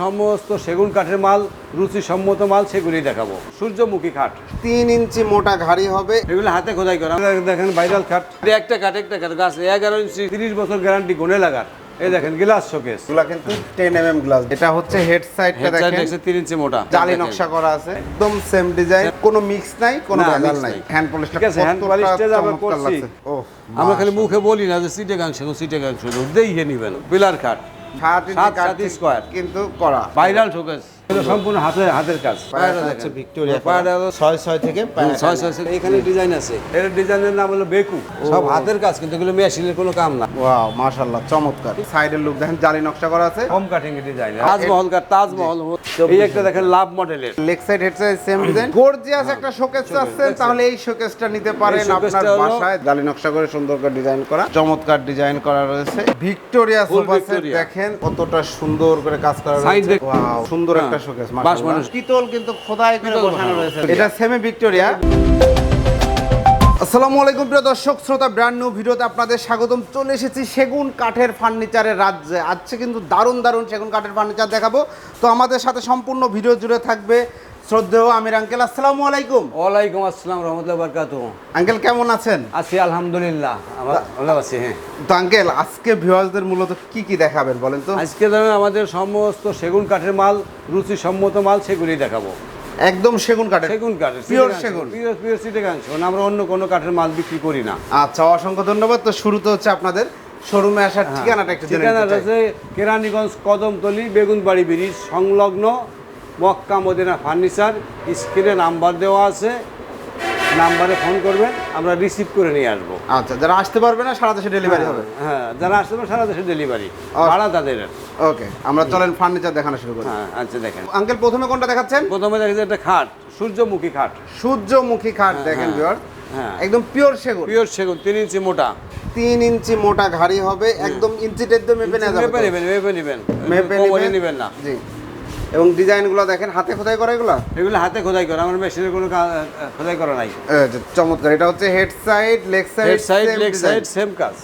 সমস্ত সেগুন কাঠের মাল রুচি সম্মত মাল সেগুলি দেখাবো। সূর্যমুখী কাঠ তিন ইঞ্চি মোটা ঘাড়ি হবে। এগুলো হাতে খোদাই করা। দেখেন ভাইরাল কাঠ একটা কাঠ একটা কাঠ গাছ এগারো ইঞ্চি তিরিশ বছর গ্যারান্টি গুনে লাগার। এই দেখেন গ্লাস শোকেস এগুলা কিন্তু গ্লাস এটা হচ্ছে হেড সাইডটা দেখেন। তিন ইঞ্চি মোটা। জালি নকশা করা আছে। একদম সেম ডিজাইন কোনো মিক্স নাই কোনো ভেজাল নাই। হ্যান্ড পলিশটা ঠিক আছে, polish টা যা আমরা করছি। আমরা খালি মুখে বলি না যে সিটে গাংশ সিটে গাংশ দিয়ে নিবেন পিলার কাঠ সাত সাত স্কোয়ার। কিন্তু করা ভাইরাল শোকেস সম্পূর্ণ হাতের হাতের কাজ। পায়রা হচ্ছে ভিক্টোরিয়া পায়রা ছয় ছয় থেকে ছয় ছয়। এখানে ডিজাইন আছে। এর ডিজাইনের নাম হলো বেকু। সব হাতের কাজ কিন্তু এগুলো মেশিনের কোনো কাম না। ওয়াও মাশাআল্লাহ চমৎকার। সাইডের লুক দেখেন জালি নকশা করা আছে। হোম কাটিং এর ডিজাইন তাজমহল তাজমহল এই একটা দেখেন লাভ মডেলের leg side head side same design gorgeous একটা শোকেস চাচ্ছেন তাহলে এই শোকেসটা নিতে পারেন আপনার বাসায়। জালি নকশা করে সুন্দর করে ডিজাইন করা চমৎকার ডিজাইন করা রয়েছে। ভিক্টোরিয়া সোফা সেট দেখেন কতটা সুন্দর করে কাজ করা রয়েছে। ওয়াও সুন্দর হ্যাঁ। একটা শোকেস মাশাআল্লাহ। পিতল কিন্তু খোদাই করে বসানো রয়েছে। এটা সেমি ভিক্টোরিয়া আসসালামু আলাইকুম প্রিয় দর্শক শ্রোতা ব্র্যান্ড নিউ ভিডিওতে আপনাদের স্বাগতম। চলে এসেছি সেগুন কাঠের ফার্নিচারের রাজ্যে। আজকে কিন্তু দারুণ দারুণ সেগুন কাঠের ফার্নিচার দেখাবো। তো আমাদের সাথে সম্পূর্ণ ভিডিও জুড়ে থাকবে শ্রদ্ধেয় আমির আঙ্কেল আসসালামু আলাইকুম। ওয়ালাইকুম আসসালাম রহমতুল্লাহ বরকাত আঙ্কেল কেমন আছেন? আছি আলহামদুলিল্লাহ ভালো আছি হ্যাঁ। তো আঙ্কেল আজকে ভিউয়ার্সদের মূলত কি কি দেখাবেন বলেন তো? আজকে ধরেন আমাদের সমস্ত সেগুন কাঠের মাল রুচি সম্মত মাল সেগুলি দেখাবো। একদম সেগুন কাঠের সেগুন কাঠের Pure সেগুন। পিওর পিওর সিটেগাংশ আমরা অন্য কোনো কাঠের মাল বিক্রি করি না। আচ্ছা অসংখ্য ধন্যবাদ। তো শুরুতে হচ্ছে আপনাদের শোরুমে আসার ঠিকানাটা একটু জেনে ঠিকানা নিতে চাই। আছে কেরানীগঞ্জ কদমতলি বেগুনবাড়ি ব্রিজ সংলগ্ন মক্কা মদিনা ফার্নিচার স্ক্রিনে নাম্বার দেওয়া আছে। নাম্বারে ফোন করবেন আমরা রিসিভ করে নিয়ে আসব। আচ্ছা যারা আসতে পারবে না সারা দেশে ডেলিভারি হবে। হ্যাঁ যারা আসতে পারবে সারা দেশে ডেলিভারি। ভাড়া তাদের। ওকে আমরা চলেন ফার্নিচার দেখানো শুরু করি। হ্যাঁ আচ্ছা দেখেন। আঙ্কেল প্রথমে কোনটা দেখাচ্ছেন? প্রথমে দেখেছি একটা খাট সূর্যমুখী খাট। সূর্যমুখী খাট হ্যাঁ, দেখেন হ্যাঁ, ভিউয়ার হ্যাঁ। একদম পিওর সেগুন। পিওর সেগুন তিন ইঞ্চি মোটা। তিন ইঞ্চি মোটা ঘাড়ি হবে একদম ইঞ্চি টেদ্দ মেপে যাবে মেপে নেবেন মেপে নেবেন। মেপে নেবেন? নেবেন না। জি। এবং ডিজাইনগুলো দেখেন হাতে খোদাই করা এগুলো? এগুলো হাতে খোদাই করা আমার মেশিনের কোনো খোদাই করা নাই। চমৎকার এটা হচ্ছে head side leg side head side leg side same কাজ।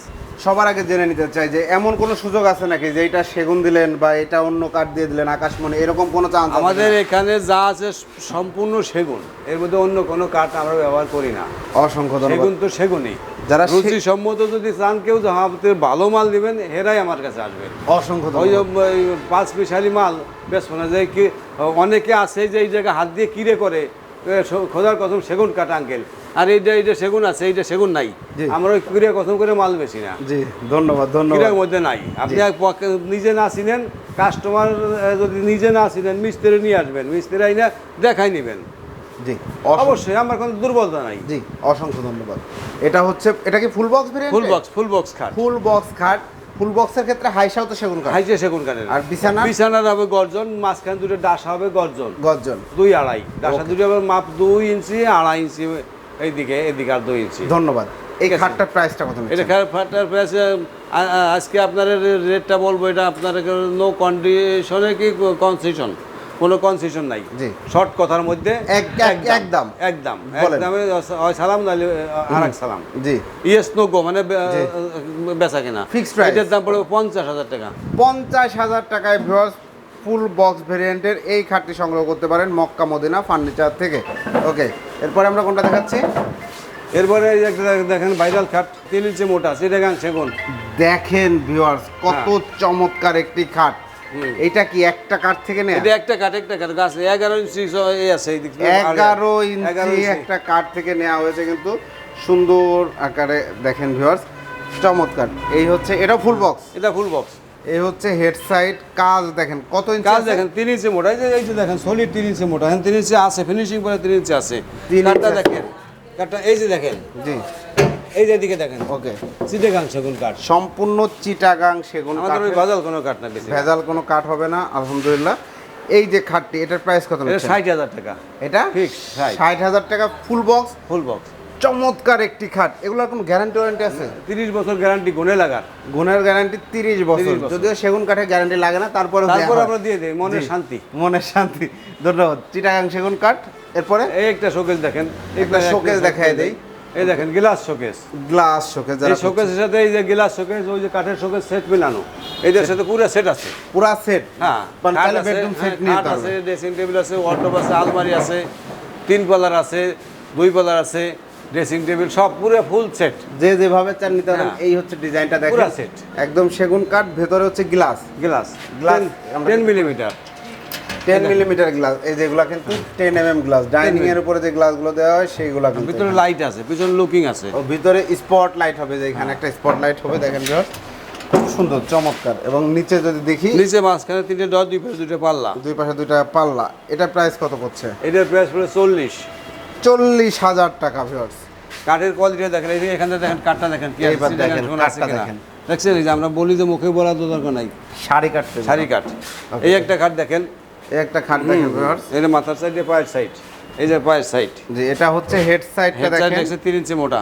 সবার আগে জেনে নিতে চাই যে এমন কোনো সুযোগ আছে নাকি যে এটা সেগুন দিলেন বা এটা অন্য কাঠ দিয়ে দিলেন আকাশমণি? এরকম কোনো চান্স আমাদের এখানে যা আছে সম্পূর্ণ সেগুন। এর মধ্যে অন্য কোনো কাঠ আমরা ব্যবহার করি না। অসংখ্য সেগুন তো সেগুনই। যারা রুচি সম্মত যদি চান কেউ আপনি ভালো মাল দিবেন এরাই আমার কাছে আসবে। অসংখ্য ওই পাঁচ মিশালি মাল বেশ না। যে কি অনেকে আছে যে এই জায়গায় হাত দিয়ে কিরে করে খোদার কসম সেগুন কাঠ আঙ্কেল। আর এইটা এইটা সেগুন আছে এইটা সেগুন নাই। আমরা ওই কিরে কসম করে মাল বেশি না। জি ধন্যবাদ ধন্যবাদ। মধ্যে নাই। আপনি নিজে না চিনেন কাস্টমার যদি নিজে না চিনেন মিস্ত্রি নিয়ে আসবেন। মিস্ত্রি আইনা দেখাই নেবেন। জি অবশ্যই আমার কোনো দুর্বলতা নাই। জি অসংখ্য ধন্যবাদ। এটা হচ্ছে এটা কি full box full box full box খাট। ফুল বক্স খাট। ফুল বক্সের ক্ষেত্রে হাইসাও তো সেগুন কাঠ হাইসা সেগুন কাঠের। আর বিছানা? বিছানার হবে গর্জন মাঝখানে দুটো ডাসা হবে গর্জন। গর্জন। দুই আড়াই। ডাসা দুটো হবে মাপ দুই ইঞ্চি আড়াই ইঞ্চি এইদিকে এদিকে আর দুই ইঞ্চি। ধন্যবাদ। এই। খাটটার প্রাইসটা কত এটা? খারাপ প্রাইস আজকে আপনার রেটটা বলব এটা আপনার নো কন্ডিশনে কি কনসেশন কোনো কনসেশন নাই জি। শর্ট কথার মধ্যে এক- এক- একদম। একদম। একদমে হয় সালাম নাহলে আর সালাম জি ইয়েস নো গো মানে। বেচা কেনা Fixed price। এটার দাম পড়বে পঞ্চাশ হাজার টাকা পঞ্চাশ হাজার টাকায় ভিউয়ার্স ফুল বক্স ভেরিয়েন্টের এই খাটটি সংগ্রহ করতে পারেন মক্কা মদিনা ফার্নিচার থেকে ওকে এরপরে আমরা কোনটা দেখাচ্ছি এরপরে দেখেন ভাইরাল খাট তিন ইঞ্চি মোটা সেটা গান সেগুন দেখেন ভিউয়ার্স কত চমৎকার একটি খাট। এটা কি একটা কাঠ থেকে নেয়? এটা একটা কাঠ একটা কাঠ। গাছ এগারো ইঞ্চি স- এ আছে এই। এগারো এগারো ইঞ্চি একটা কাঠ থেকে নেওয়া হয়েছে কিন্তু সুন্দর আকারে দেখেন ভিউয়ার্স চমৎকার। এই হচ্ছে এটা ফুল বক্স এটা ফুল বক্স এই হচ্ছে হেড সাইড কাজ দেখেন কত ইঞ্চি কাজ দেখেন তিন ইঞ্চি মোটা। এই যে এই যে দেখেন সলিড তিন ইঞ্চি মোটা। এখন তিন ইঞ্চি আছে ফিনিশিং পরে তিন ইঞ্চি আছে। কাঠটা দেখেন কাঠটা এই যে দেখেন। জি। এই যে দিকে দেখেন। ওকে। সিটে গান সেগুন কাঠ। সম্পূর্ণ চিটাগাং সেগুন আমাদের ওই কাঠের। কোনো কাঠ না বেশি। ভেজাল কোনো কাঠ হবে না আলহামদুলিল্লাহ। এই যে খাটটি এটার প্রাইস কত এটা? ষাট হাজার টাকা। এটা? Fixed, ষাট। হাজার টাকা ফুল বক্স ফুল বক্স চমৎকার একটি খাট। এগুলোর কোনো গ্যারান্টি ওয়ারেন্টি আছে? তিরিশ বছর গ্যারান্টি গুনে লাগার। গুণের গ্যারান্টি তিরিশ বছর। 30 বছর। যদিও সেগুন কাঠের গ্যারান্টি লাগে না তারপরে তারপর আমরা দিয়ে দিই মনের শান্তি। মনের শান্তি। ধন্যবাদ। চিটাগাং সেগুন কাঠ। এরপরে? এই একটা শোকেস দেখেন। একটা শোকেস দেখায় দেই। এই দেখেন গ্লাস শোকেস গ্লাস শোকেস এই শোকেসের সাথে এই যে গ্লাস শোকেস ওই যে কাঠের শোকেস সেট মিলানো। এদের সাথে পুরো সেট আছে। পুরা সেট হ্যাঁ মানে তাহলে আছে, বেডরুম সেট হ্যাঁ, নিয়ে খাট আছে ড্রেসিং টেবিল আছে ওয়ার্ডরোব আছে আলমারি আছে তিন পাল্লার আছে দুই পাল্লার আছে ড্রেসিং টেবিল সব পুরো ফুল সেট যে যেভাবে চান নিতে পারেন হ্যাঁ। এই হচ্ছে ডিজাইনটা দেখেন। পুরা set। একদম সেগুন কাঠ ভেতরে হচ্ছে গ্লাস গ্লাস আমরা- ten millimetre ten millimetre glass এই যেগুলো কিন্তু ten M M glass dining এর উপরে যে গ্লাসগুলো দেওয়া হয় সেইগুলো কিন্তু ভিতরে লাইট আছে পিছনে লুকিং আছে। ও ভিতরে স্পট লাইট হবে যে এখানে একটা স্পট লাইট হবে দেখেন। খুব সুন্দর চমৎকার। এবং নিচে যদি দেখি নিচে মাঝখানে তিনটে ডট দুই পাশে দুটো পাল্লা। দুই পাশে দুইটা পাল্লা। এটা প্রাইস কত করছে এটার প্রাইস পড়ে চল্লিশ। চল্লিশ হাজার টাকা ভিউয়ার্স কাঠের কোয়ালিটি দেখেন এখানে দেখেন কাঠটা দেখেন কি আছে, দেখেন, কাঠটা দেখেন। দেখছেন? এই যে আমরা বলি যে মুখে বলার তো দরকার নাই। শাড়ি কাটতে শাড়ি কাঠ। এই একটা কাঠ দেখেন একটা খাট দেখেন ভিউয়ার্স মাথার সাইড পায়ের সাইড এই যে পায়ের সাইড যে এটা হচ্ছে হেড সাইডটা হেড সাইড দেখেন। দেখছে তিন ইঞ্চি মোটা।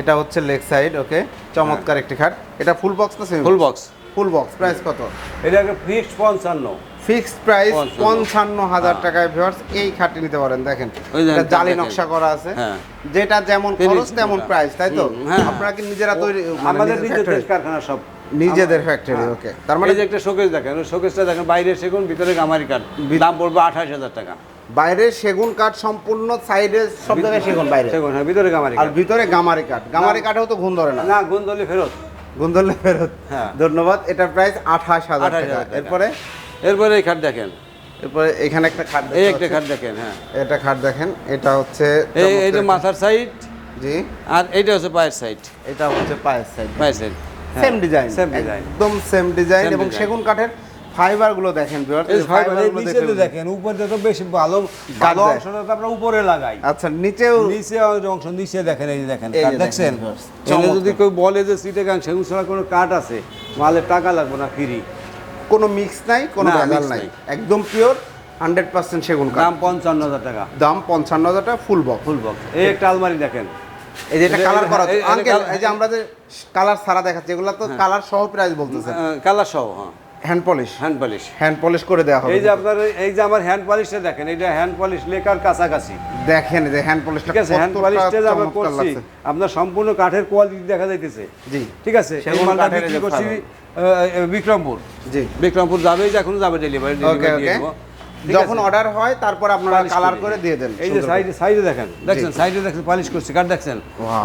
এটা হচ্ছে লেগ সাইড ওকে চমৎকার একটি খাট। এটা ফুল বক্স না full box full box price কত? এটা ফিক্সড পঞ্চান্ন। ফিক্সড প্রাইস পঞ্চান্ন। হাজার টাকায় ভিউয়ার্স এই খাটটি নিতে পারেন দেখেন। এটা জালি নকশা করা আছে। হ্যাঁ। যেটা যেমন খরচ তেমন প্রাইস তাই তো? হ্যাঁ। আপনারা কি নিজেরা তৈরি মানে আমাদের নিজেদের কারখানা সব। নিজেদের ফ্যাক্টরি ওকে তার মানে যে একটা শোকেস দেখেন শোকেসটা দেখেন বাইরে সেগুন ভিতরে গামারি কাঠ। দাম পড়বে আঠাশ হাজার টাকা। বাইরে সেগুন কাঠ সম্পূর্ণ সাইডে সব জায়গায় সেগুন বাইরে। সেগুন হ্যাঁ ভিতরে গামারি আর ভিতরে গামারি কাঠ। গামারি কাঠেও তো ঘুম ধরে না। না গুন্দলি ফেরত। ঘুম ধরলে ফেরত। হ্যাঁ। ধন্যবাদ। এটার প্রাইস আঠাশ হাজার টাকা। এরপরে? এরপরে এই খাট দেখেন। এরপরে এখানে একটা খাট এই একটা খাট দেখেন হ্যাঁ। এটা খাট দেখেন। এটা হচ্ছে এই এই যে মাথার সাইড জি। আর এইটা হচ্ছে পায়ের সাইড এটা হচ্ছে পায়ের সাইড পায়ের side same design same design একদম সেম ডিজাইন এবং সেগুন কাঠের ফাইবারগুলো দেখেন। দেখেন উপরে তো বেশি ভালো ভালো অংশটা তো আমরা উপরে লাগাই। আচ্ছা নিচেও নিচে অংশ নিচে দেখেন এই দেখেন দেখছেন? যদি কেউ বলে যে সিটে গাং সেগুন ছাড়া কোনো কাঠ আছে মালের টাকা লাগবে না ফ্রি কোনো মিক্স নাই কোনো ভেজাল নাই। নাই। একদম পিওর হান্ড্রেড পার্সেন্ট সেগুন কাঠ। দাম পঞ্চান্ন হাজার টাকা। দাম পঞ্চান্ন হাজার টাকা ফুল বক্স ফুল বক্স এই একটা আলমারি দেখেন। এই যে এটা এটা- কালার করা আঙ্কেল এই যে আমরা যে কালার সারা দেখাচ্ছি এগুলো তো কালার সহ প্রাইস বলতেছে। কালার সহ হ্যাঁ। Hand polish hand polish hand polish করে দেওয়া হবে এই যে আপনার এই যে আমার হ্যান্ড পলিশটা দেখেন এইটা হ্যান্ড পলিশ লেখার কাছাকাছি। দেখেন যে হ্যান্ড পলিশটা ঠিক আছে হ্যান্ড পলিশটা আমরা করছি আপনার সম্পূর্ণ কাঠের কোয়ালিটি দেখা যাইতেছে। জি। ঠিক আছে এই মালটা বিক্রি করছি বিক্রমপুর। জি। বিক্রমপুর যাবে যে এখনও যাবে ডেলিভারি ওকে যখন অর্ডার হয় তারপর আপনারা কালার করে দিয়ে দেন এই যে সাইডে সাইডে দেখেন দেখছেন? সাইডে দেখেন পালিশ করছে। কাঠ দেখছেন?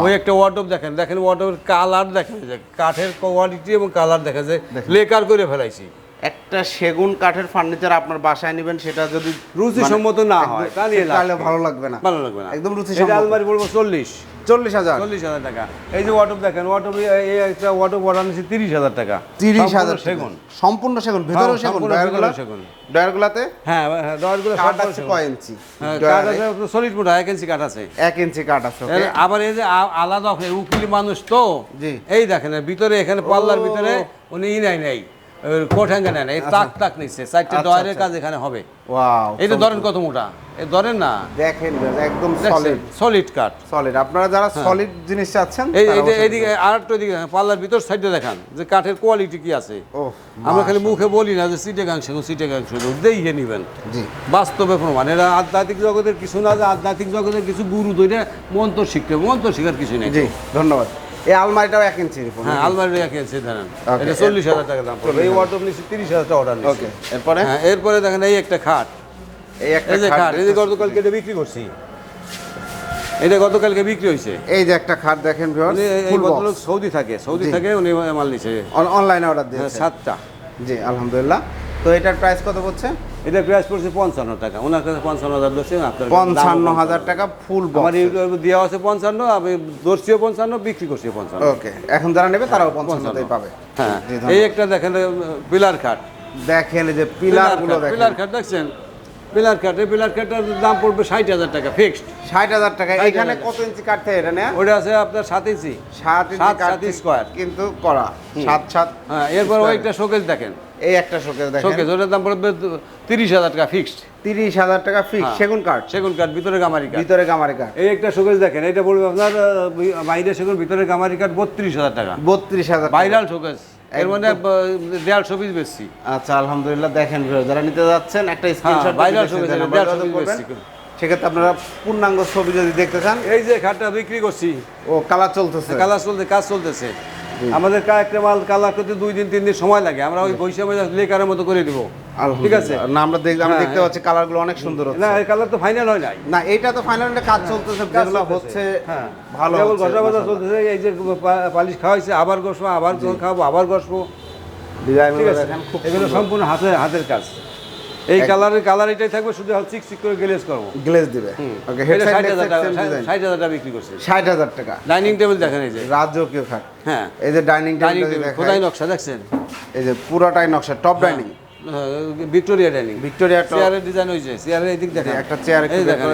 ওই একটা ওয়ার্ডরোব দেখেন দেখেন ওয়ার্ডরোবের কালার দেখেন যায়। যে কাঠের কোয়ালিটি এবং কালার দেখা যায়। লেকার করে ফেলাইছি। একটা সেগুন কাঠের ফার্নিচার আপনার বাসায় নেবেন সেটা যদি রুচিসম্মত না হয় তাহলে ভালো লাগবে না। ভালো লাগবে না। একদম রুচি যে আলমারি বলব চল্লিশ। চল্লিশ হাজার। চল্লিশ হাজার টাকা। এই যে ওয়াটপ দেখেন ওয়াটপ এই একটা ওয়াটপ অর্ডার নিচ্ছি তিরিশ হাজার টাকা। তিরিশ হাজার সেগুন। সম্পূর্ণ সেগুন ভেতরেও হ্যাঁ, সেগুন সম্পূর্ণ ডয়ারগুলো সেগুন। ডয়ারগুলাতে হ্যাঁ হ্যাঁ দরগুলো কাঠ আছে কয় ইঞ্চি? কাঠ আছে সলিড মোটা এক ইঞ্চি কাঠ আছে। এক ইঞ্চি কাঠ আছে ওকে? আবার এই যে আলাদা হয়, উকিল মানুষ তো? জি। এই দেখেন ভিতরে এখানে পাল্লার ভিতরে উনি ই নাই নাই। কোঠাঙ্গা নেয় না এই তাক তাক নিচ্ছে চারটে আচ্ছা, ডয়ারের আচ্ছা। কাজ এখানে হবে। এইটা ধরেন কত মোটা এই ধরেন না। দেখেন একদম সলিড সলিড কাঠ সলিড আপনারা যারা সলিড জিনিস চাচ্ছেন এই এইদিকে আর একটা দিকে দেখেন, পাল্লার ভিতর সাইডে দেখান যে কাঠের কোয়ালিটি কি আছে। আমরা খালি মুখে বলি না যে সিটে গাংশ সিটে গাংশ দেখে নিবেন। বাস্তবে প্রমাণ এরা আধ্যাত্মিক জগতের কিছু না যে আধ্যাত্মিক জগতের কিছু গুরু ধরে মন্ত্র শিখতে মন্ত্র শেখার কিছু নেই। জি ধন্যবাদ। এই আলমারিটাও এক ইঞ্চি হ্যাঁ আলমারি রেখে আছে ধরেন। এটা চল্লিশ হাজার টাকা দাম। পড়বে এই ওয়ার্ডরোব নিচ্ছি তিরিশ হাজার টাকা অর্ডার ওকে এরপরে? হ্যাঁ এরপরে দেখেন এই একটা খাট। এই একটা খাট এই যে গতকালকে এটা বিক্রি করছি। এটা গতকালকে বিক্রি হয়েছে। এই যে একটা খাট দেখেন এই ফুল ভদ্রলোক সৌদি থাকে সৌদি থাকে উনি মাল নিছে। অনলাইনে অর্ডার হ্যাঁ, দিয়েছে। সাতটা। জি আলহামদুলিল্লাহ। তো এটার প্রাইস কত পড়ছে? এটা প্রাইস পড়ছে পঞ্চান্ন টাকা। ওনার কাছে পঞ্চান্ন হাজার দর্শন আপনার পঞ্চান্ন হাজার টাকা ফুল আমার দেওয়া আছে পঞ্চান্ন আমি দর্শিও পঞ্চান্ন বিক্রি করছি পঞ্চান্ন। ওকে এখন যারা নেবে তারাও পঞ্চান্নতেই পাবে। হ্যাঁ এই একটা দেখেন পিলার খাট দেখেন যে পিলারগুলো দেখেন। পিলার খাট দেখছেন? পিলার এই পিলার খাটটার দাম পড়বে ষাট হাজার টাকা ফিক্সড ষাট হাজার টাকা। এখানে কত ইঞ্চি কাটতে এটা নেয়া? ওটা আছে আপনার সাত ইঞ্চি সাত ইঞ্চি সাত স্কোয়ার। কিন্তু করা। সাত সাত। হ্যাঁ এরপর ওই একটা শোকেস দেখেন। এই একটা শোকেস দেখেন। শোকেস ওটার দাম পড়বে তিরিশ হাজার টাকা ফিক্সড তিরিশ হাজার টাকা ফিক্স হ্যাঁ। সেগুন কাঠ সেগুন কাঠ ভিতরে গামারি কাঠ ভিতরে গামারি কাঠ এই একটা শোকেস দেখেন এটা পড়বে আপনার বাইরে সেগুন ভিতরে গামারি কাঠ বত্রিশ হাজার টাকা। বত্রিশ হাজার টাকা। ভাইরাল শোকেস এর মানে দেড়শো পিস বেশি। আচ্ছা আলহামদুলিল্লাহ দেখেন যারা নিতে যাচ্ছেন একটা হ্যাঁ স্ক্রিনশট ভাইরাল শোকেস দেড়শো পিস বেশি সেক্ষেত্রে আপনারা পূর্ণাঙ্গ ছবি যদি দেখতে চান এই যে খাটটা বিক্রি করছি। ও কালার চলতেছে। কালার চলতে কাজ চলতেছে। আমাদের কয়েকটা মাল কালার করতে দুই দিন তিন দিন সময় লাগে। আমরা ওই বৈশাখ লেকারের মতো করে দিব। ঠিক আছে? না আমরা দেখ আমরা হ্যাঁ, দেখতে পাচ্ছি কালারগুলো অনেক সুন্দর হচ্ছে। না এই কালার তো ফাইনাল হয় নাই। না এটা তো ফাইনাল কাজ চলতেছে যেগুলো হচ্ছে হ্যাঁ। ভালো কেবল ঘষা চলতেছে এই যে পালিশ খাওয়াইছে আবার ঘষবো আবার খাব আবার ঘষবো। ডিজাইন ঠিক আছে? এগুলো সম্পূর্ণ হাতে হাতের কাজ। এই কালারের কালার এটাই থাকবে শুধু চিক চিক করে গ্লেজ করব। গ্লেজ দিবে। ওকে হেড সাইড ষাট হাজার টাকা সেম ডিজাইন ষাট হাজার টাকা বিক্রি করছে। 60000 টাকা। ডাইনিং টেবিল দেখেন এই যে। রাজকীয় খাট। হ্যাঁ। এই যে ডাইনিং টেবিল দেখেন। খোদাই নকশা দেখছেন? এই যে পুরোটাই নকশা top dining Victoria dining Victoria চেয়ারের ডিজাইন হয়েছে চেয়ারের এদিক দেখেন। একটা চেয়ার এই দেখেন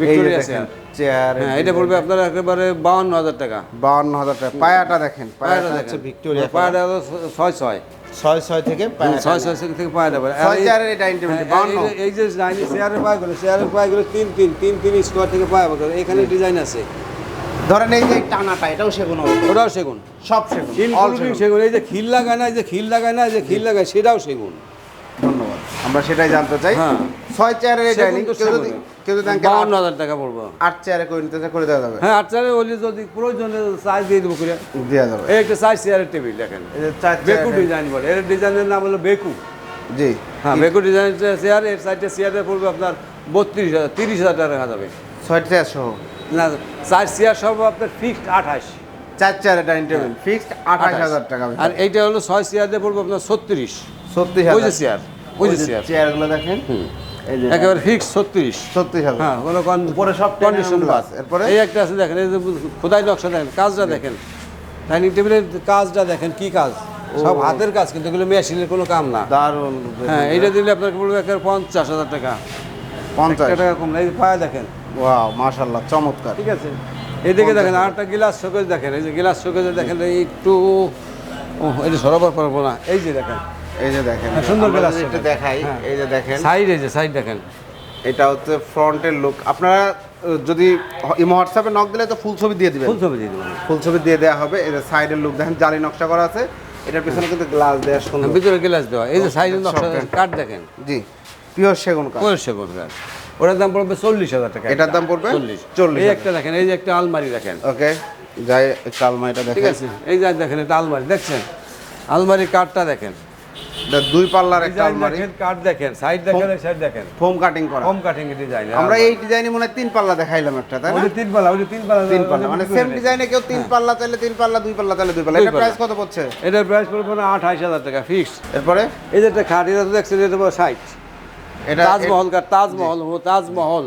ভিক্টোরিয়া চেয়ার চেয়ার হ্যাঁ এটা পড়বে আপনার একেবারে বাউন্ন হাজার টাকা। বাউন্ন হাজার টাকা। পায়াটা দেখেন পায়াটা পায়াটা দেখেন। ভিক্টোরিয়া পায়াটা ছয় ছয়। ছয় ছয় থেকে ছয় ছয় থেকে পাওয়া যাবে চেয়ারের এই ডাইনিং টেবিল হ্যাঁ, এই যে- ডাইনিং চেয়ারের পায়গুলো চেয়ারের পায়গুলো তিন তিন তিন তিন স্কোয়ার থেকে পায় যাবে এখানে ডিজাইন আছে। ধরেন এই যে টানাটা এটাও সেগুন হবে। ওটাও সেগুন। সব সেগুন ইনক্লুডিং সেগুন। সেগুন। এই যে খিল লাগায় না এই যে খিল লাগায় না এই যে খিল লাগায় সেটাও সেগুন। ধন্যবাদ। আমরা সেটাই জানতে চাই। হ্যাঁ। ছয় চেয়ারের এই সেগুন ডাইনিং তো কেউ যদি কেউ যদি বাউন্ন হাজার টাকা পড়ব। আট চেয়ারে করে নিতে করে দেওয়া যাবে। হ্যাঁ আচ্ছা ওলি যদি প্রয়োজনে সাইজ দিয়ে দেবো করে। দেওয়া যাবে। এই একটা সাইজ চেয়ারের টেবিল দেখেন। বেকু ডিজাইন বলে। এর ডিজাইনের নাম হলো বেকু। জি। হ্যাঁ বেকু ডিজাইন চেয়ারের চেয়ারে পড়বে আপনার বত্রিশ হাজার তিরিশ হাজার টাকা যাবে। ছয় চেয়ার সহ? না চার চেয়ার সব আপনার ফিক্সড আঠাশ। চার চেয়ারের ডাইনিং টেবিল ফিক্সড আঠাশ হাজার টাকা আর এইটা হলো ছয় চেয়ার দিয়ে পড়বে আপনার ছত্রিশ। ছত্রিশ হাজার। চেয়ার ওই যে চেয়ার। চেয়ারগুলো দেখেন। যে একেবারে ফিক্স ছত্রিশ। ছত্রিশ হাজার হ্যাঁ কোনো উপরে সব কন্ডিশন glass, এরপরে? এই একটা আছে দেখেন এই যে খোদাই নকশা দেখেন কাজটা দেখেন। ডাইনিং টেবিলের কাজটা দেখেন কি কাজ? সব হাতের কাজ কিন্তু এগুলো মেশিনের কোনো কাম না। দারুণ। হ্যাঁ এইটা দিলে আপনাকে পড়বে একেবারে পঞ্চাশ হাজার টাকা। পঞ্চাশ। টাকা কম এই যে পায়ে দেখেন। ওয়াও মাশাল্লাহ চমৎকার। ঠিক আছে? এদিকে দেখেন আর একটা গিলাস শোকেজ দেখেন এই যে গিলাস শোকেজে দেখেন একটু ও এটা সরাবার পারব না এই যে দেখেন। এই যে দেখেন। হ্যাঁ, সুন্দর glass যদি দেখাই হ্যাঁ। এই যে দেখেন। সাইড এই যে সাইড দেখেন। এটা হচ্ছে ফ্রন্টের লুক আপনারা যদি ইমো হোয়াটসঅ্যাপে নক দিলে তো ফুল ছবি দিয়ে দিবেন। ফুল ছবি দিয়ে দেবো ফুল ছবি দিয়ে দেওয়া হবে। এই যে সাইডের লুক দেখেন জালি নকশা করা আছে। এটার পিছনে কিন্তু গ্লাস দেওয়া সুন্দর। ভিতরে গিলাস দেওয়া। এই যে সাইডের নকশা Soft কাঠ দেখেন। জি পিওর সেগুন কাঠ পরিষ্কার করবে ওটার দাম পড়বে চল্লিশ হাজার টাকা। এটার দাম পড়বে চল্লিশ। 40,000 এই একটা দেখেন এই যে একটা আলমারি দেখেন। ওকে যাই এটা ঠিক দেখেন। আছে এই যে দেখেন এটা আলমারি। দেখছেন? আলমারির কাঠটা দেখেন। এটা দুই পাল্লার একটা আলমারি। দেখেন দেখেন সাইড দেখেন সাইড দেখেন। ফোম কাটিং করা। কম কাটিং ডিজাইন আমরা এই ডিজাইনে মনে তিন পাল্লা দেখাইলাম একটা তাই না? ওই তিন পাল্লা ওই তিন পাল্লা তিন পাল্লা মানে সেম ডিজাইনে কেউ তিন পাল্লা চাইলে তিন পাল্লা দুই পাল্লা চাইলে দুই পাল্লা। এটা প্রাইস কত পড়ছে? এটার প্রাইস পড়বে না আঠাইশ হাজার টাকা ফিক্সড এরপরে? এই যে একটা খাট এটা তো দেখছেন এটা পড়বে ষাট। এটা তাজমহল তাজমহল ও তাজমহল।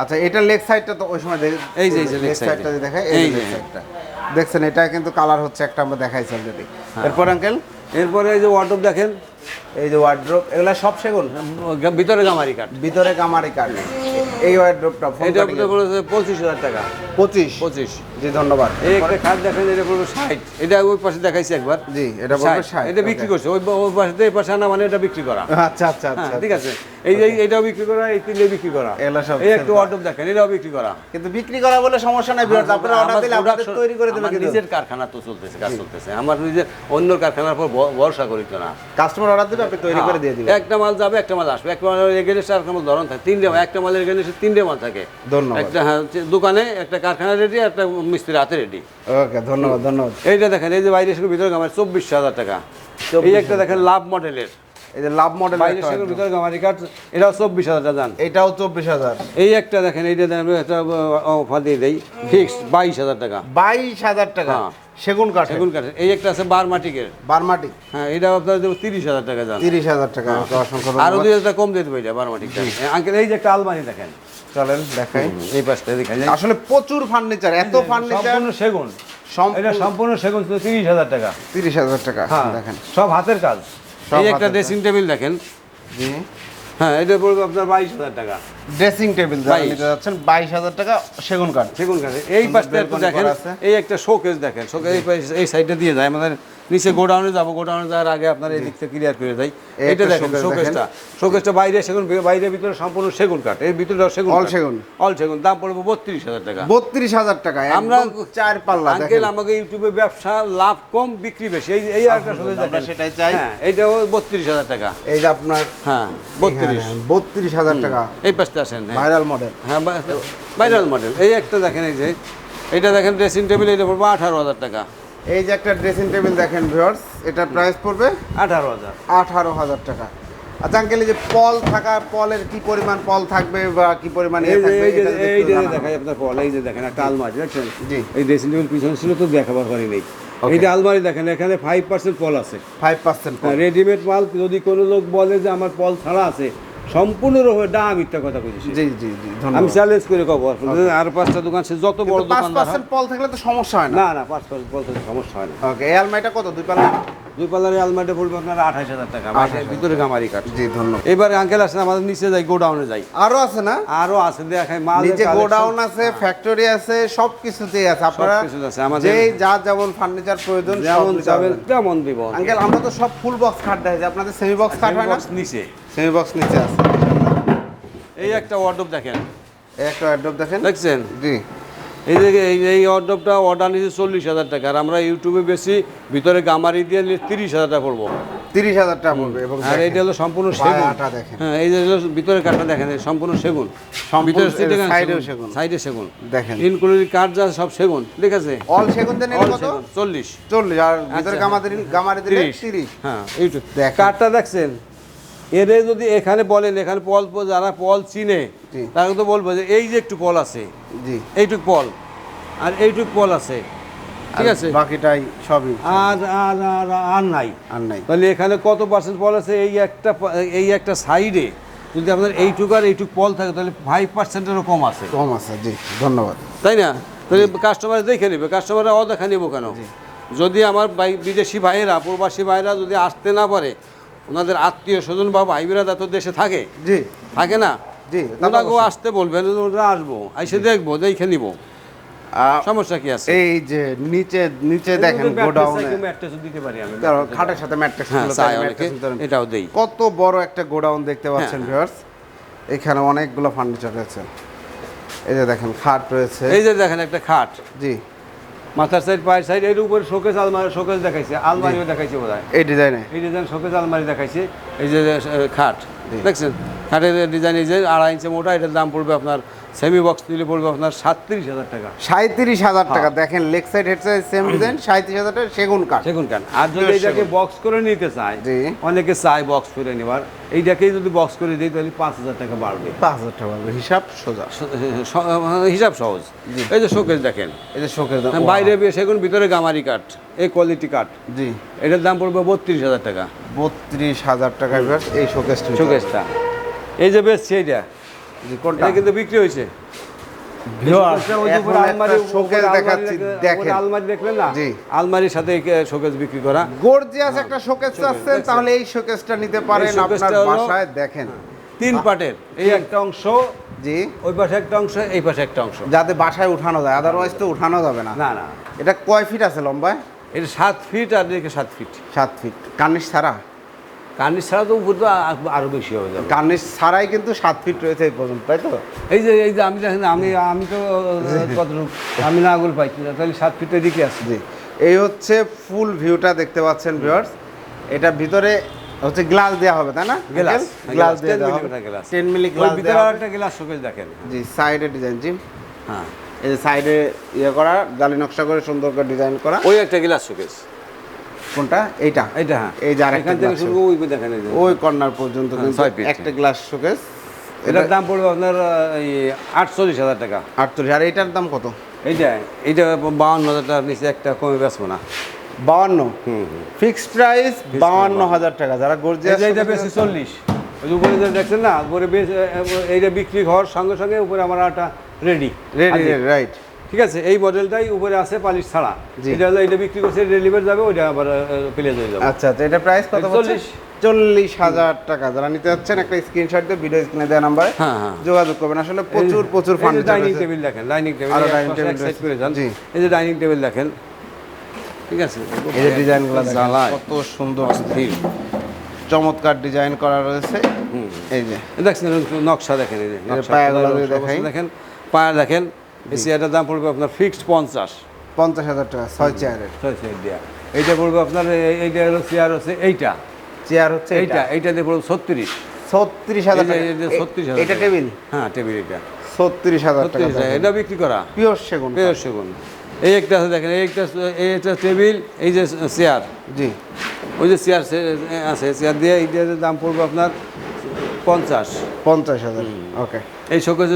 আচ্ছা এটা লেগ সাইডটা তো ওই সময় এই যে, এই যে লেগ সাইডটা এই যে। লেগ সাইডটা দেখছেন এটা কিন্তু কালার হচ্ছে একটা আমরা দেখাইছি অলরেডি হ্যাঁ। এরপর আঙ্কেল এরপরে এই যে ওয়ার্ড্রপ দেখেন এই যে ওয়ার্ড্রপ এগুলো সব সেগুন? ভিতরে কামারি কাঠ। ভিতরে কামারি কাঠ। এই ওয়ার্ড্রপটা এটা পঁচিশ হাজার টাকা। পঁচিশ? পঁচিশ। জি ধন্যবাদ। এই একটা খাট দেখেন এটা পড়বে ষাট। এটা ওই পাশে দেখাইছি একবার। জি এটা বলবে 60 ষাট এটা বিক্রি করছে। ওই ওই পাশে এই পাশে আনা মানে এটা বিক্রি করা। আচ্ছা আচ্ছা হ্যাঁ আচ্ছা ঠিক আছে। এই যে এটাও বিক্রি করা এই তিনটে বিক্রি করা। এগুলো সব এই একটা। ওয়ার্ডরোব দেখেন এটাও বিক্রি করা। কিন্তু বিক্রি করা বলে সমস্যা নাই বিরাট। আপনারা অর্ডার দিলে আপনাদের তৈরি করে দেবে কিন্তু। নিজের কারখানা তো চলতেছে কাজ চলতেছে। আমার নিজের অন্য কারখানার পর ভরসা করি তো না। কাস্টমার অর্ডার দেবে আপনি তৈরি করে দিয়ে দিবেন। একটা মাল যাবে একটা মাল আসবে। একটা মালের একটা মাল ধরন থাকে তিনটে একটা মালের এগেনস্ট তিনটে মাল থাকে। ধন্যবাদ। একটা হ্যাঁ, দোকানে একটা কারখানা রেডি একটা মিস্ত্রি হাতে রেডি ওকে ধন্যবাদ ধন্যবাদ। এইটা দেখেন এই যে বাইরে সেগুলো ভিতরে আমার চব্বিশ হাজার টাকা। এই একটা দেখেন লাভ মডেলের। এই যে লাভ মডেল বাইরে সেগুলো ভিতরে গামারি কাঠ এটাও চব্বিশ হাজার টাকা এটাও চব্বিশ হাজার। এই একটা দেখেন এইটা দেখেন একটা অফার দিয়ে দেই। ফিক্সড বাইশ হাজার টাকা। বাইশ হাজার টাকা। হ্যাঁ। সেগুন কাঠ সেগুন কাঠের। এই একটা আছে বারমাটিকের। বারমাটি হ্যাঁ এটা আপনার দেবো তিরিশ হাজার টাকা দাম। তিরিশ হাজার টাকা। ওকে, অসংখ্য আরও দুই হাজার কম দিয়ে দেবো এটা বারমাটিকটা। আঙ্কেল এই যে একটা আলমারি দেখেন। চলেন দেখাই। এই পাশটা দেখেন আসলে প্রচুর ফার্নিচার এত ফার্নিচার সম্পূর্ণ সেগুন। এটা সম্পূর্ণ সেগুন তিরিশ হাজার টাকা। তিরিশ হাজার টাকা হ্যাঁ দেখেন। সব হাতের কাজ। এই একটা ড্রেসিং টেবিল দেখেন। জি। হ্যাঁ এটা পড়বে আপনার বাইশ হাজার টাকা। Dressing table. নিতে যাচ্ছেন বাইশ হাজার টাকা সেগুন কাঠ। সেগুন কাঠের। এই পাশটা দেখেন। এই একটা শোকেস দেখেন। শোকেস এই সাইডটা দিয়ে যায়। আমাদের নিচে গোডাউনে যাব গোডাউনে যাওয়ার আগে আপনার এই দিকটা ক্লিয়ার করে দেয় এটা দেখেন শোকেসটা শোকেসটা বাইরে সেগুন বাইরে ভিতরে সম্পূর্ণ সেগুন কাঠ। এর ভিতরে সেগুন কাঠ। সেগুন। অল সেগুন। দাম পড়বে বত্রিশ হাজার টাকা। বত্রিশ হাজার টাকা আমরা চার পাল্লা আঙ্কেল আমাকে ইউটিউবে ব্যবসা লাভ কম বিক্রি বেশি। এই এই একটা শোকেস আমরা দেখেন। সেটাই চাই। হ্যাঁ এইটাও বত্রিশ হাজার টাকা। এই যে আপনার হ্যাঁ বত্রিশ। বত্রিশ হাজার টাকা। এই পাশটা আসেন হ্যাঁ। ভাইরাল মডেল হ্যাঁ ভাইরাল মডেল এই একটা দেখেন এই যে এটা দেখেন ড্রেসিং টেবিল এটা পড়বে আঠারো হাজার টাকা। এই যে একটা ড্রেসিং টেবিল দেখেন ভিউয়ার্স এটা প্রাইস পড়বে আঠারো হাজার। আঠারো হাজার টাকা। আচ্ছা আঙ্কেল যে পল থাকা পলের কি পরিমাণ পল থাকবে বা কি পরিমাণ এই যে থাকবে এই যে এই যে দেখাই আপনার পল এই যে দেখেন একটা আলমারি দেখছেন? জি। এই ড্রেসিং টেবিল পিছনে ছিল তো দেখাবার পারি নেই. এইটা আলমারি দেখেন এখানে ফাইভ পার্সেন্ট পল আছে। ফাইভ পার্সেন্ট রেডিমেড মাল যদি কোনো লোক বলে যে আমার পল ছাড়া আছে সম্পূর্ণরূপে ডা মিথ্যা কথা কইছি জি জি জি আমি চ্যালেঞ্জ করে কব আর পাঁচটা দোকান সে যত বড় দোকান পাঁচ দোকানদার পল থাকলে তো সমস্যা হয় না না না পাঁচ পার্সেন্ট পল থাকলে সমস্যা হয় না ওকে এই আলমারিটা কত দুই পাল্লা দুই পাল্লারের আলমারিটা পড়বে আপনার আঠাশ হাজার টাকা ভিতরে গামারি কাঠ জি ধন্যবাদ। এবারে আঙ্কেল আসেন আমাদের নিচে যাই গোডাউনে যাই। আরও আছে না? আরও আছে দেখাই মাল নিচে গোডাউন আছে ফ্যাক্টরি আছে সব কিছুতেই আছে আপনারা আছে, আমাদের- যেই যা যেমন ফার্নিচার প্রয়োজন যেমন চাবেন তেমন দিব। আঙ্কেল আমরা তো সব ফুল বক্স খাট দেয় আপনাদের সেমি বক্স খাট হয় না? নিচে। সেমি বক্স নিচে আছে। এই একটা ওয়ার্ডরোব দেখেন। এই একটা অ্যাড্রপ দেখেন। দেখছেন? জি। এই যে এই এই ওয়ার্ডরোবটা অর্ডার নিচ্ছে চল্লিশ হাজার টাকা আর আমরা ইউটিউবে বেশি ভিতরে গামারি দিয়ে তিরিশ হাজার টাকা পড়ব। তিরিশ হাজার টাকা পড়বে এবং আর এইটা হলো সম্পূর্ণ সেগুন। হ্যাঁ এই যে ভিতরে কাঠটা দেখেন সম্পূর্ণ সেগুন। ভিতরে সেগুন। সাইডে সেগুন। দেখেন। ইনক্লুডিং কাঠ যা সব সেগুন ঠিক আছে? অল সেগুন দেন কত? সেগুন, চল্লিশ। চল্লিশ আর ভিতরে। গামাদের গামারি দিলে তিরিশ। তিরিশ। হ্যাঁ এইটু দেখেন। কাঠটা দেখছেন? এরে যদি এখানে বলেন এখানে পল যারা পল চিনে তাকে তো বলব যে এই যে একটু পল আছে জি। এইটুক পল আর এইটুক পল আছে। ঠিক আছে? বাকিটাই সবই আর আর আর আর নাই। আর নাই। তাহলে এখানে কত পার্সেন্ট পল আছে? এই একটা এই একটা সাইডে যদি আপনার এইটুক আর এইটুক পল থাকে তাহলে ফাইভ পার্সেন্টেরও কম আছে। কম আছে জি ধন্যবাদ। তাই না? তাহলে কাস্টমার দেখে নেবে কাস্টমাররা অদেখা নেব কেন? যদি আমার বিদেশি ভাইয়েরা প্রবাসী ভাইয়েরা যদি আসতে না পারে ওনাদের আত্মীয় স্বজন বা ভাই বেড়া তো দেশে থাকে। জি। থাকে না? জি ওনাকেও। আসতে বলবেন ওরা আসব এসে দেখব দেখে নিবো। সমস্যা কি আছে? এই যে নিচে নিচে দেখেন গোডাউনে। দিতে পারি আমি। খাটের সাথে হ্যাঁ এটাও দেই। কত বড় একটা গোডাউন দেখতে পাচ্ছেন হ্যাঁ। ভিউয়ার্স এখানে অনেকগুলো ফার্নিচার রয়েছে। এই যে দেখেন খাট রয়েছে। এই যে দেখেন একটা খাট। জি। মাথার সাইড পায়ের সাইড এর উপরে শোকেস আলমারি শোকেস দেখাইছে। আলমারিও দেখাইছে বোধ এই ডিজাইনে এই ডিজাইন শোকেস আলমারি দেখাইছে। এই যে খাট। দেখছেন? খাটের ডিজাইন এই যে আড়াই ইঞ্চি মোটা এটার দাম পড়বে আপনার সেমি বক্স নিলে পড়বে আপনার সাতত্রিশ হাজার টাকা। সাঁত্রিশ হাজার টাকা। হ্যাঁ। দেখেন leg side head side same design সাঁত্রিশ হাজার টাকা সেগুন কাঠ। সেগুন কান আর যদি এটাকে বক্স করে নিতে চায়। অনেকে চায় বক্স করে নেবার এইটাকেই যদি বক্স করে দিই তাহলে পাঁচ হাজার টাকা বাড়বে। পাঁচ হাজার টাকা পাবে, হিসাব সোজা। হিসাব সহজ। এই যে শোকেস দেখেন। এই যে শোকের দাম বাইরে বে- সেগুন ভিতরে গামারি কাঠ এই কোয়ালিটি কাঠ। জি। এটার দাম পড়বে বত্রিশ হাজার টাকা। বত্রিশ হাজার টাকা এই শোকেসটি শোকেসটা। এই যে বেশ সেইটা কোনটা? কিন্তু বিক্রি হয়েছে। আলমারি- দেখলেন না? আলমারির সাথে শোকেস বিক্রি করা। গর্জিয়াস একটা শোকেস চাচ্ছেন তাহলে এই শোকেসটা নিতে পারেন আপনার বাসায় দেখেন। তিন পার্টের এই একটা অংশ জি। ওই পাশে একটা অংশ এই পাশে একটা অংশ। যাতে বাসায় উঠানো যায় আদারওয়াইজ তো উঠানো যাবে না। না না। এটা কয় ফিট আছে লম্বায়? এটা সাত ফিট আর এদিকে সাত ফিট সাত ফিট কার্নিশ ছাড়া? কার্নিশ ছাড়া তো উপর তো আ- আরও বেশি হয়ে যাবে। কার্নিশ ছাড়াই কিন্তু সাত ফিট রয়েছে এই পর্যন্ত তাই তো? এই যে এই যে আমি দেখেন আমি আমি তো কতটুকু আমি না আগুল পাইছি না তাহলে সাত ফিটের দিকে আছে। জি এই হচ্ছে ফুল ভিউটা দেখতে পাচ্ছেন ভিউয়ার্স এটা ভিতরে হচ্ছে গ্লাস দেওয়া হবে তাই না? গ্লাস গ্লাস 10 দেওয়া হবে। গ্লাস টেন মিলি গ্লাস ভিতরে। একটা গ্লাস শোকেস দেখেন। জি সাইডে ডিজাইন জি। হ্যাঁ। এই যে সাইডে ইয়ে করা জালি নকশা করে সুন্দর করে ডিজাইন করা। ওই একটা গ্লাস শোকেস কোনটা? এইটা। এইটা হ্যাঁ। এই যে আরেকটা থেকে শুরু। ওই দেখেন ওই কর্নার পর্যন্ত হ্যাঁ, কিন্তু একটা গ্লাস শোকেস এটার দাম পড়বে আপনার এই আটচল্লিশ হাজার টাকা। আটচল্লিশ আর এইটার দাম কত? এইটা এইটা বাউন্ন হাজার টাকার নিচে একটা কমে বেচবো না। বাউন্ন? ফিক্সড প্রাইস বাউন্ন। হাজার টাকা যারা গর্জিয়াস এইটা বেশি চল্লিশ। ওই উপরে দেখছেন না উপরে বেশ এইটা বিক্রি হওয়ার সঙ্গে সঙ্গে উপরে আমার একটা রেডি রেডি রাইট ঠিক আছে এই মডেলটাই উপরে আছে পালিশ ছাড়া। এটা হলো এটা বিক্রি করছে ডেলিভারি যাবে ওইটা আবার প্লেজ হয়ে যাবে। আচ্ছা আচ্ছা এটা প্রাইস কত 40 চল্লিশ হাজার টাকা। যারা নিতে যাচ্ছেন একটা স্ক্রিনশট দিয়ে ভিডিও স্ক্রিনে দেওয়া নাম্বারে হ্যাঁ হ্যাঁ। যোগাযোগ করবেন। আসলে প্রচুর প্রচুর ফার্নিচার ডাইনিং টেবিল দেখেন ডাইনিং টেবিল আরও table সাইড করে যান। এই যে ডাইনিং টেবিল দেখেন ঠিক আছে। এই যে ডিজাইনগুলো জ্বালায়। কত সুন্দর স্থির। চমৎকার ডিজাইন করা রয়েছে। এই যে। দেখছেন নকশা দেখেন এই যে পায়াগুলো। দেখেন পায়া দেখেন। এই চেয়ারটার দাম পড়বে আপনার ফিক্সড পঞ্চাশ। পঞ্চাশ হাজার টাকা ছয় চেয়ারের ছয় চেয়ার দেওয়া এইটা পড়বে আপনার এই- এইটা হলো চেয়ার হচ্ছে এইটা। চেয়ার হচ্ছে এইটা। এইটা দিয়ে পড়বে ছত্রিশ। ছত্রিশ হাজার ছত্রিশ হাজার এটা। টেবিল হ্যাঁ টেবিল এটা। ছত্রিশ হাজার টাকা এটা বিক্রি করা। পিওর সেগুন। পেয়ার সেগুন। এই একটা আছে দেখেন এই একটা এই একটা টেবিল এই যে চেয়ার জি। ওই যে চেয়ার আছে চেয়ার দিয়ে এইটার দাম পড়বে আপনার পঞ্চাশ। পঞ্চাশ হাজার ওকে এই শোকেজ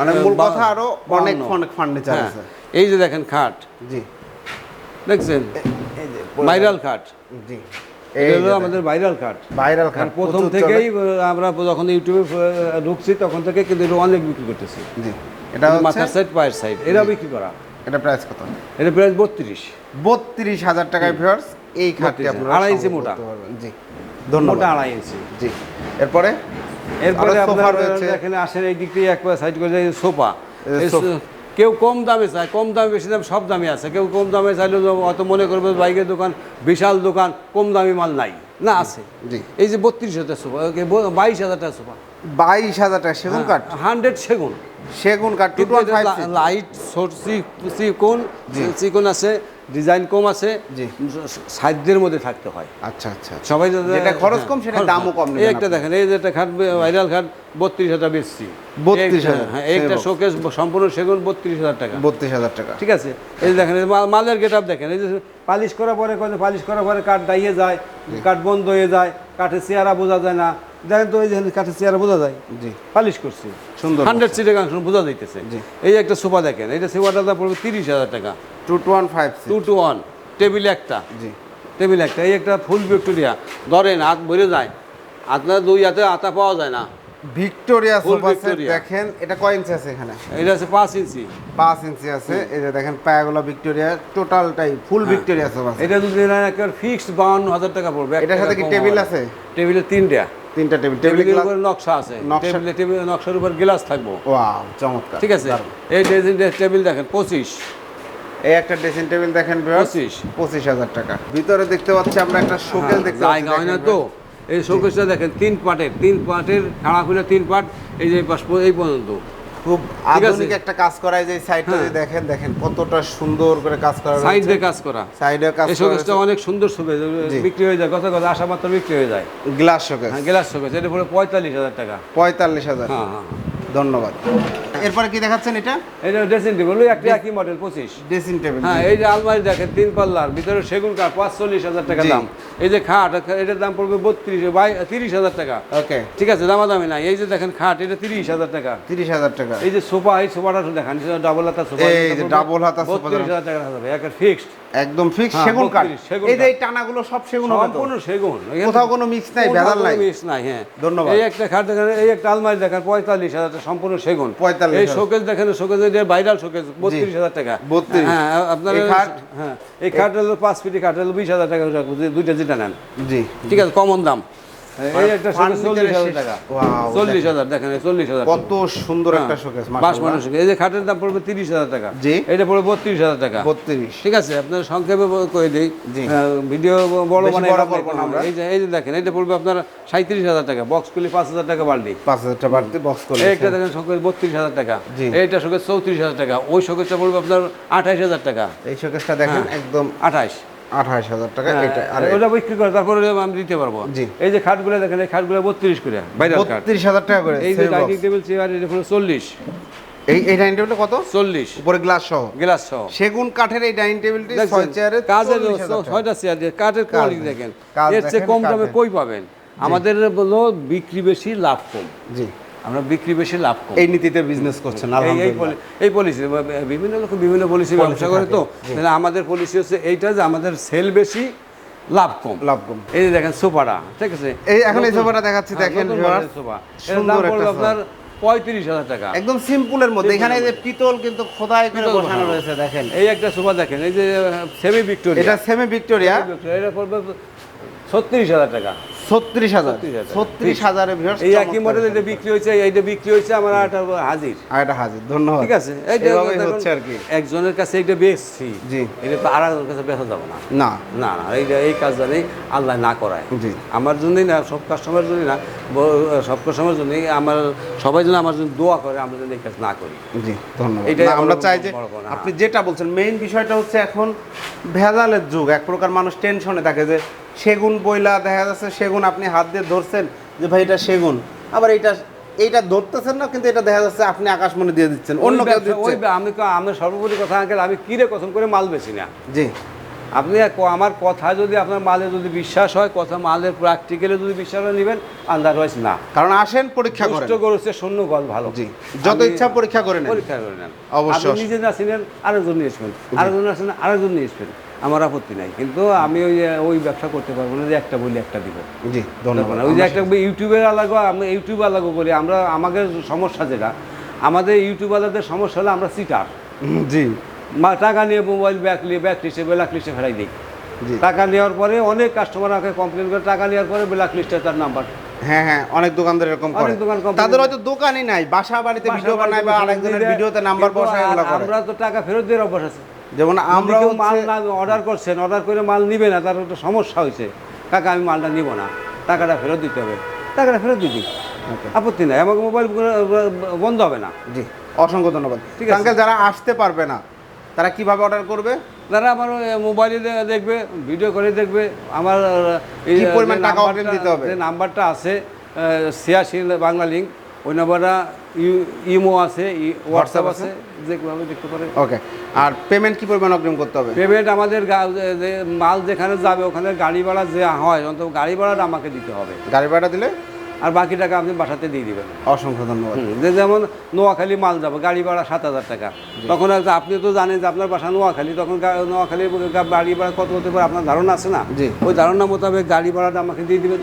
মানে মূল কথা আরও অনেক অনেক ফার্নিচার আছে এই যে দেখেন খাট। জি। দেখছেন? ভাইরাল খাট। জি। আমাদের ভাইরাল খাট। ভাইরাল খাট প্রথম থেকেই আমরা যখন ইউটিউবে ঢুকছি তখন থেকে কিন্তু এটা অনেক বিক্রি করতেছি। জি। এটা মাথার সাইড পায়ের সাইড এরা বিক্রি করা। এটা প্রাইস কত? এটা প্রাইস বত্রিশ। বত্রিশ হাজার টাকায় ভিউয়ার্স এই খাটটি 32 আপনারা আড়াই ইঞ্চি মোটা। জি। ধন্যবাদ। আড়াই ইঞ্চি। জি। এরপরে? এরপরে আপনার এখানে আসেন এই দিক থেকে একবার সাইড করে যায় সোফা। এই যে এই সোফা। সো- কেউ কম দামে চায় কম দামে বেশি দাম সব দামে আছে। কেউ কম দামে চাইলে অত মনে করবে বাইকের দোকান বিশাল দোকান কম দামি মাল নাই। না আছে। জি। এই যে বত্রিশ হাজার সোফা বাইশ হাজার টাকা সোফা। বাইশ হাজার টাকা সেগুন কাঠ? হান্ড্রেড সেগুন। সেগুন কাঠ লাইট ছোট চিকন চিকন আছে। ডিজাইন কম আছে। সাধ্যের মধ্যে থাকতে হয়। আচ্ছা আচ্ছা। সবাই যেটা খরচ হ্যাঁ, কম, সেটা দামও কম এই একটা দেখেন এই যে একটা খাট ভাইরাল খাট বত্রিশ হাজার বেচছি। 32,000 হ্যাঁ একটা শোকেস সম্পূর্ণ সেগুন বত্রিশ হাজার টাকা। বত্রিশ হাজার টাকা। ঠিক আছে? এই যে দেখেন মালের গেট আপ দেখেন এই যে পালিশ করার পরে কত পালিশ করার পরে কাঠ দাইয়ে যায় কাঠ বন্ধ হয়ে যায় কাঠের চেয়ারা বোঝা যায় না। দেখেন তো এই যে কাঠের চেয়ারা বোঝা যায়? জি। পালিশ করছি। সুন্দর। হান্ড্রেড সিটের বোঝা যাইতেছে। জি। এই একটা সোফা দেখেন এইটা সোফাটার দাম পড়বে তিরিশ হাজার টাকা। Two two one five two two one table একটা। জি। টেবিল একটা এই একটা ফুল ভিক্টোরিয়া ধরেন হাত ভরে যায়। আপনার দুই হাতে আতা পাওয়া যায় না। ভিক্টোরিয়া সোফা সেট দেখেন এটা কয় ইঞ্চি আছে এখানে? এটা আছে পাঁচ ইঞ্চি। পাঁচ ইঞ্চি আছে এই যে দেখেন পায়াগুলো ভিক্টোরিয়া টোটালটাই ফুল ভিক্টোরিয়া সোফা এটা যদি নেন একেবারে ফিক্সড বাউন্ন হাজার টাকা পড়বে এটার সাথে কি টেবিল আছে? টেবিলের তিনটা। তিনটা টেবিল টেবিল টেবিলের উপরে নকশা আছে। টেবিলে টেবিল নকশার উপর গ্লাস থাকব। ওয়াও চমৎকার। ঠিক আছে? এই ড্রেসিং টেবিল দেখেন পঁচিশ। এই একটা ড্রেসিং টেবিল দেখেন পঁচিশ। পঁচিশ হাজার টাকা। ভিতরে দেখতে পাচ্ছি আমরা একটা শোকেস দেখতে পাচ্ছি হয় না তো। এই শোকেসটা দেখেন তিন পার্টের তিন পার্টের খাড়া খুলে তিন পার্ট এই যে এই পর্যন্ত খুব। আধুনিক একটা কাজ করা এই যে সাইডটা হ্যাঁ। দেখেন দেখেন কতটা সুন্দর করে কাজ করা সাইড দিয়ে কাজ করা। সাইডে কাজ করা শোকেসটা অনেক সুন্দর শোকেস বিক্রি হয়ে যায় কথা কথা আসা মাত্র বিক্রি হয়ে যায়। গ্লাস শোকেস হ্যাঁ গ্লাস শোকেস এটা পড়ে পঁয়তাল্লিশ হাজার টাকা। পঁয়তাল্লিশ হাজার। হ্যাঁ হ্যাঁ। ধন্যবাদ। এরপরে কি দেখাচ্ছেন এটা? এটা ড্রেসিং টেবিল ওই একটা একই মডেল পঁচিশ। ড্রেসিং টেবিল হ্যাঁ এই যে আলমারি দেখেন তিন পাল্লার ভিতরে সেগুন কাঠ পাঁচচল্লিশ হাজার টাকা দাম। এই যে খাট এটার দাম পড়বে বত্রিশ বাই তিরিশ হাজার টাকা। ওকে। ঠিক আছে দামাদামি নাই। এই যে দেখেন খাট এটা তিরিশ হাজার টাকা। তিরিশ হাজার টাকা। এই যে সোফা এই সোফাটা দেখান ডাবল হাতা সোফা এই যে ডাবল হাতা সোফা বত্রিশ হাজার টাকা হবে একের ফিক্সড একদম ফিক্স হ্যাঁ, সেগুন কাঠ। 32 এই যে টানাগুলো সব সেগুন হবে? সম্পূর্ণ সেগুন। কোথাও কোনো মিক্স নাই, ভেজাল নাই? mix নাই হ্যাঁ। ধন্যবাদ। এই একটা খাট দেখেন এই একটা আলমারি দেখেন পঁয়তাল্লিশ হাজার টাকা সম্পূর্ণ সেগুন। 45 এই। শোকেস দেখেন শোকেস ভাইরাল শোকেস বত্রিশ হাজার টাকা। 32 হ্যাঁ আপনার এই খাট? হ্যাঁ এই খাট হলো পাঁচ ফিট খাট হলো বিশ হাজার টাকা দুইটা যেটা নেন। জি। ঠিক আছে কমন দাম। হাজার কত সুন্দর একটা শোকেস এই যে খাটের দাম পড়বে তিরিশ হাজার টাকা। এটা পড়বে বত্রিশ হাজার টাকা। বত্রিশ। ঠিক আছে আপনার সংক্ষেপে করে দিই? ভিডিও বড় মানে। এই যে এই যে দেখেন এটা পড়বে আপনার সাঁত্রিশ হাজার টাকা। বক্স খুলে পাঁচ হাজার টাকা বাড়লি পাঁচ হাজার টাকা বাড়তি বক্স দেখেন শোকেস বত্রিশ হাজার টাকা। এইটা শোকেস চৌত্রিশ হাজার টাকা। ওই শোকেসটা পড়বে আপনার আঠাইশ হাজার টাকা। এই শোকেসটা দেখেন একদম আঠাইশ। আঠাশ হাজার টাকা এটা আর ওটা বিক্রি করে তারপরে আমি দিতে পারব। জি। এই যে খাটগুলো দেখেন এই খাটগুলো বত্রিশ করে বত্রিশ হাজার টাকা করে এই যে ডাইনিং টেবিল চেয়ার এটা পড়বে চল্লিশ। এই এই ডাইনিং টেবিলটা কত? চল্লিশ। উপরে গ্লাস সহ। গ্লাস সহ। সেগুন কাঠের এই ডাইনিং টেবিলটি ছয় দেখছেন? চেয়ারে কাজের 40,000 ছয়টা চেয়ার দিয়ে কাঠের কোয়ালিটি দেখেন এর চেয়ে কম দামে কই পাবেন? আমাদের বলল বিক্রি বেশি লাভ কম। জি। আমরা বিক্রি বেশি লাভ কম এই নীতিতে বিজনেস করছেন এই- এই আলহামদুলিল্লাহ। এই পলিসি বিভিন্ন লোক বিভিন্ন পলিসি ব্যবসা করে তো তাহলে আমাদের পলিসি হচ্ছে এইটা যে আমাদের সেল বেশি লাভ কম। লাভ কম। এই যে দেখেন সোফাটা ঠিক আছে? এই এখন এই সোফাটা দেখাচ্ছি হ্যাঁ, দেখেন সোফা। সুন্দর একটা আপনার পঁয়ত্রিশ হাজার টাকা। একদম সিম্পলের মধ্যে। এখানে এই যে পিতল কিন্তু খোদাই করে বসানো বসানো। রয়েছে দেখেন। এই একটা সোফা দেখেন এই যে সেমি ভিক্টোরিয়া এটা সেমি ভিক্টোরিয়া এটা পড়বে ছত্রিশ হাজার টাকা। ছত্রিশ হাজার। ছত্রিশ হাজারে। এই একই মডেল এটা বিক্রি হয়েছে এইটা বিক্রি হয়েছে আমার একটা হাজির। এটা হাজির ধন্যবাদ। ঠিক আছে? দেখুন, হচ্ছে আর কি। একজনের কাছে এটা বেচছি। জি। এটা তো আর একজনের কাছে বেচা যাবে না। না। না না এইটা এই কাজটা নেই আল্লাহ না করায়। জি। আমার জন্যই না সব কাস্টমার জন্যই না সব কাস্টমার জন্যই আমার সবাই যেন আমার জন্য দোয়া করে আমরা যেন এই কাজ না করি। জি ধন্যবাদ। এটাই না, আমরা চাই যে হ্যাঁ। আপনি যেটা বলছেন মেইন বিষয়টা হচ্ছে এখন ভেজালের যুগ। এক প্রকার মানুষ টেনশনে থাকে যে সেগুন বইলা দেখা যাচ্ছে সেগুন আপনি হাত দিয়ে ধরছেন যে ভাই এটা সেগুন। আবার এইটা এইটা ধরতেছেন না কিন্তু এটা দেখা যাচ্ছে আপনি আকাশমণি দিয়ে দিচ্ছেন অন্য কেউ ওই আমি আমার সর্বোপরি কথা আঙ্কেল আমি কিরে কথম করে মাল বেছি না? জি। আপনি আমার কথা যদি আপনার মালে যদি বিশ্বাস হয় কথা মালের প্র্যাকটিক্যালি যদি বিশ্বাস হয় নেবেন আন্দারওয়াইজ না। কারণ আসেন পরীক্ষা করেন। দুষ্ট গরুছে শূন্য গল ভালো। জি। যত ইচ্ছা পরীক্ষা করে নেন। পরীক্ষা করে নেন। অবশ্যই। নিজে না ছিলেন আরেকজন নিয়ে আসবেন। আরেকজন আসেন আরেকজন নিয়ে আসবেন। আমার আপত্তি নাই। কিন্তু আমি ওই ওই ব্যবসা করতে পারব না যে একটা বলি একটা দিব। জি ধন্যবাদ। ওই যে একটা ইউটিউবের আলাগো আমরা ইউটিউব আলাগো করি আমরা আমাদের সমস্যা যেটা আমাদের ইউটিউবারদের সমস্যা হলে আমরা সিটার জি। টাকা নিয়ে মোবাইল ব্যাক নিয়ে ব্যাক লিস্টে ব্ল্যাক লিস্টে ফেলাই দিই। টাকা নেওয়ার পরে অনেক কাস্টমার আমাকে কমপ্লেন করে টাকা নেওয়ার পরে ব্ল্যাক লিস্টে তার নাম্বার হ্যাঁ হ্যাঁ অনেক দোকানদার এরকম করে। তাদের হয়তো দোকানই নাই বাসা বাড়িতে ভিডিও বানায় বা আরেকজনের ভিডিওতে নাম্বার বসায় আমরা তো টাকা ফেরত দেওয়ার অভ্যাস আছে। যেমন আমরা আমরা মাল না অর্ডার করছেন অর্ডার করে মাল নিবে না তার একটা সমস্যা হয়েছে। কাকা আমি মালটা নিব না টাকাটা ফেরত দিতে হবে। টাকাটা ফেরত দিদি আপত্তি নাই আমাকে মোবাইল বন্ধ হবে না। জি অসংখ্য ধন্যবাদ। ঠিক আছে। আঙ্কেল যারা আসতে পারবে না তারা কীভাবে অর্ডার করবে? তারা আমার ওই মোবাইলে দেখবে ভিডিও করে দেখবে আমার কি পরিমাণ টাকা দিতে হবে? যে নাম্বারটা আছে ছিয়াশি বাংলা লিঙ্ক ওই নাম্বারটা ইমো আছে হোয়াটসঅ্যাপ আছে যেভাবে দেখতে পারে। ওকে আর পেমেন্ট কি পরিমাণ অগ্রিম করতে হবে? পেমেন্ট আমাদের যে- যে মাল যেখানে যাবে ওখানে গাড়ি ভাড়া যে হয় অন্তত গাড়ি ভাড়াটা আমাকে দিতে হবে। গাড়ি ভাড়া দিলে? আর বাকি টাকা আপনি বাসাতে দিয়ে দেবেন। অসংখ্য ধন্যবাদ। যে যেমন নোয়াখালী মাল যাব গাড়ি ভাড়া সাত হাজার টাকা। তখন আপনি তো জানেন যে আপনার বাসা নোয়াখালী তখন নোয়াখালী গাড়ি ভাড়া কত হতে পারে আপনার ধারণা আছে না। ওই ধারণা মোতাবেক গাড়ি ভাড়াটা আমাকে দিয়ে দেবেন।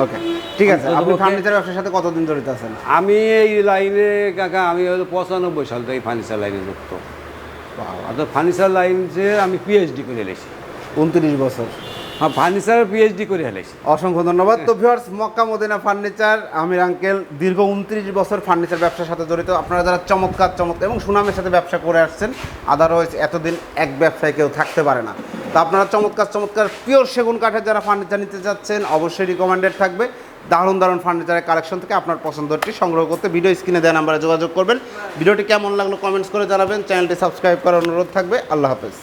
ওকে ঠিক আছে আপনি ফার্নিচার ব্যবসার সাথে কতদিন জড়িত আছেন? আমি এই লাইনে কাকা আমি হয়তো পঁচানব্বই সাল থেকে ফার্নিচার লাইনে যুক্ত। অর্থাৎ ফার্নিচার লাইনে আমি পিএইচডি করে এলেছি উনত্রিশ বছর। হ্যাঁ ফার্নিচার পিএইচডি করে এলেছি অসংখ্য ধন্যবাদ। তো viewers Mecca Medina furniture Amir uncle দীর্ঘ উনত্রিশ বছর ফার্নিচার ব্যবসার সাথে জড়িত। আপনারা যারা চমৎকার চমৎকার এবং সুনামের সাথে ব্যবসা করে আসছেন আদারওয়াইজ এতদিন এক ব্যবসায় কেউ থাকতে পারে না। তো আপনারা চমৎকার চমৎকার পিওর সেগুন কাঠের যারা ফার্নিচার নিতে চাচ্ছেন অবশ্যই রিকমেন্ডেড থাকবে। দারুণ দারুণ ফার্নিচারের কালেকশন থেকে আপনার পছন্দটি সংগ্রহ করতে ভিডিও স্ক্রিনে দেওয়া নাম্বারে যোগাযোগ করবেন। ভিডিওটি কেমন লাগল কমেন্টস করে জানাবেন। চ্যানেলটি সাবস্ক্রাইব করার অনুরোধ থাকবে। আল্লাহ হাফেজ।